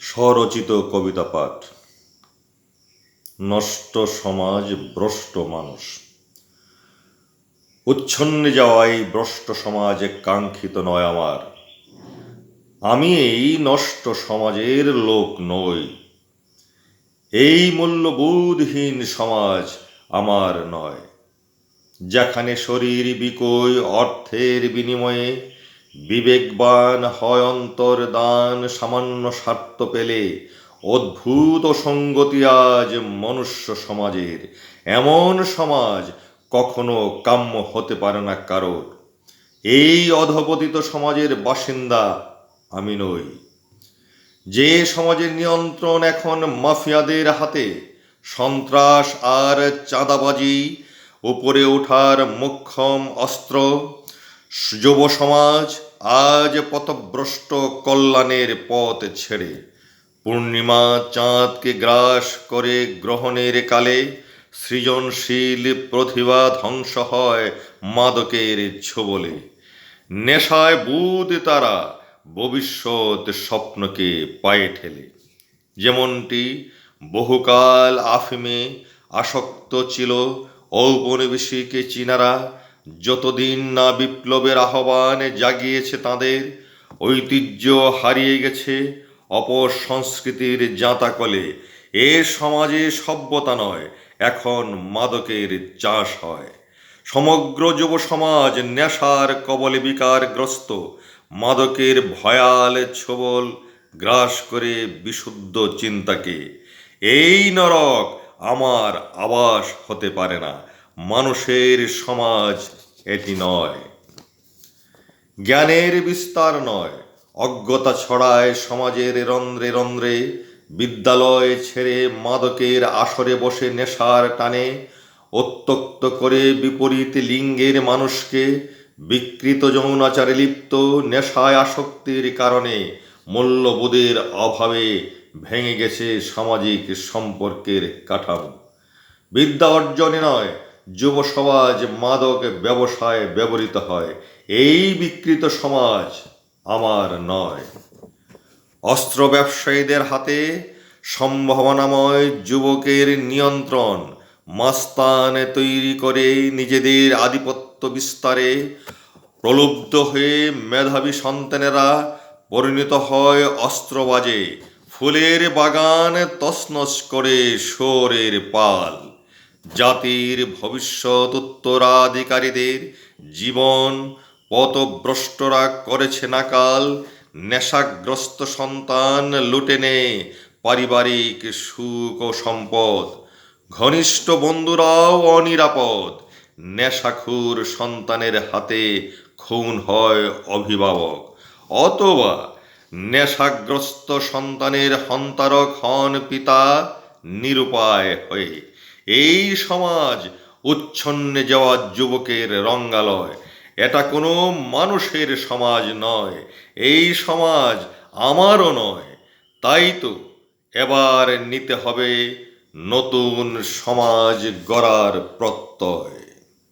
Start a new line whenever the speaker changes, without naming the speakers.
স্বরচিত কবিতা পাঠ। নষ্ট সমাজ ভ্রষ্ট মানুষ। উচ্ছন্নে যাওয়াই ভ্রষ্ট সমাজে কাঙ্ক্ষিত নয় আমার। আমি এই নষ্ট সমাজের লোক নই। এই মূল্যবোধহীন সমাজ আমার নয়। যেখানে শরীর বিকই অর্থের বিনিময়ে বিবেকবান হয় অন্তর দান সামান্য স্বার্থ পেলে অদ্ভুত সঙ্গতি আজ মনুষ্য সমাজের। এমন সমাজ কখনো কাম্য হতে পারে না কারোর। এই অধপতিত সমাজের বাসিন্দা আমি নই। যে সমাজের নিয়ন্ত্রণ এখন মাফিয়াদের হাতে, সন্ত্রাস আর চাঁদাবাজি, উপরে ওঠার মোক্ষম অস্ত্র যুব সমাজ আজ পথভ্রষ্ট কল্যাণের পথ ছেড়ে। পূর্ণিমা চাঁদকে গ্রাস করে গ্রহণের কালে সৃজনশীল প্রতিভা ধ্বংস হয় মাদকের ছোবলে। নেশায় বুধ তারা ভবিষ্যৎ স্বপ্নকে পায়ে ঠেলে। যেমনটি বহুকাল আফিমে আসক্ত ছিল ঔপনিবেশিক চীনারা যতদিন না বিপ্লবের আহ্বানে জাগিয়েছে তাদের, ঐতিহ্য হারিয়ে গেছে অপসংস্কৃতির জাঁতাকলে। এ সমাজে সভ্যতা নয়, এখন মাদকের চাষ হয়। সমগ্র যুব সমাজ নেশার কবলে বিকারগ্রস্ত, মাদকের ভয়াল ছবল গ্রাস করে বিশুদ্ধ চিন্তাকে। এই নরক আমার আবাস হতে পারে না। মানুষের সমাজ এটি নয়। জ্ঞানের বিস্তার নয়। অজ্ঞতা ছড়ায় সমাজের রন্ধ্রে রন্ধ্রে, বিদ্যালয় ছেড়ে মাদকের আসরে বসে নেশার টানে, অত্যক্ত করে বিপরীত লিঙ্গের মানুষকে বিকৃত যৌনাচারে লিপ্ত নেশায় আসক্তির কারণে মূল্যবোধের অভাবে ভেঙে গেছে সামাজিক সম্পর্কের কাঠামো। বিদ্যা অর্জনে নয় যুব সমাজ মাদক ব্যবসায় ব্যবহৃত হয়। এই বিকৃত সমাজ আমার নয়। অস্ত্র ব্যবসায়ীদের হাতে সম্ভাবনাময় যুবকের নিয়ন্ত্রণ, মাস্তান তৈরি করে নিজেদের আধিপত্য বিস্তারে প্রলুব্ধ হয়ে মেধাবী সন্তানেরা পরিণত হয় অস্ত্রবাজে। ফুলের বাগান তছনছ করে শোরের পাল। জাতির ভবিষ্যৎ উত্তরাধিকারীদের জীবন পথভ্রষ্টরা করেছে নাকাল, নেশাগ্রস্ত সন্তান লুটে নে পারিবারিক সুখ ও সম্পদ। ঘনিষ্ঠ বন্ধুরাও অনিরাপদ, নেশাখুর সন্তানের হাতে খুন হয় অভিভাবক। অথবা নেশাগ্রস্ত সন্তানের হন্তারক হন পিতা নিরুপায় হয়ে। এই সমাজ উচ্ছন্নে যাওয়া যুবকের রঙ্গালয়। এটা কোনো মানুষের সমাজ নয়, এই সমাজ আমারও নয়। তাই তো এবার নিতে হবে নতুন সমাজ গড়ার প্রত্যয়।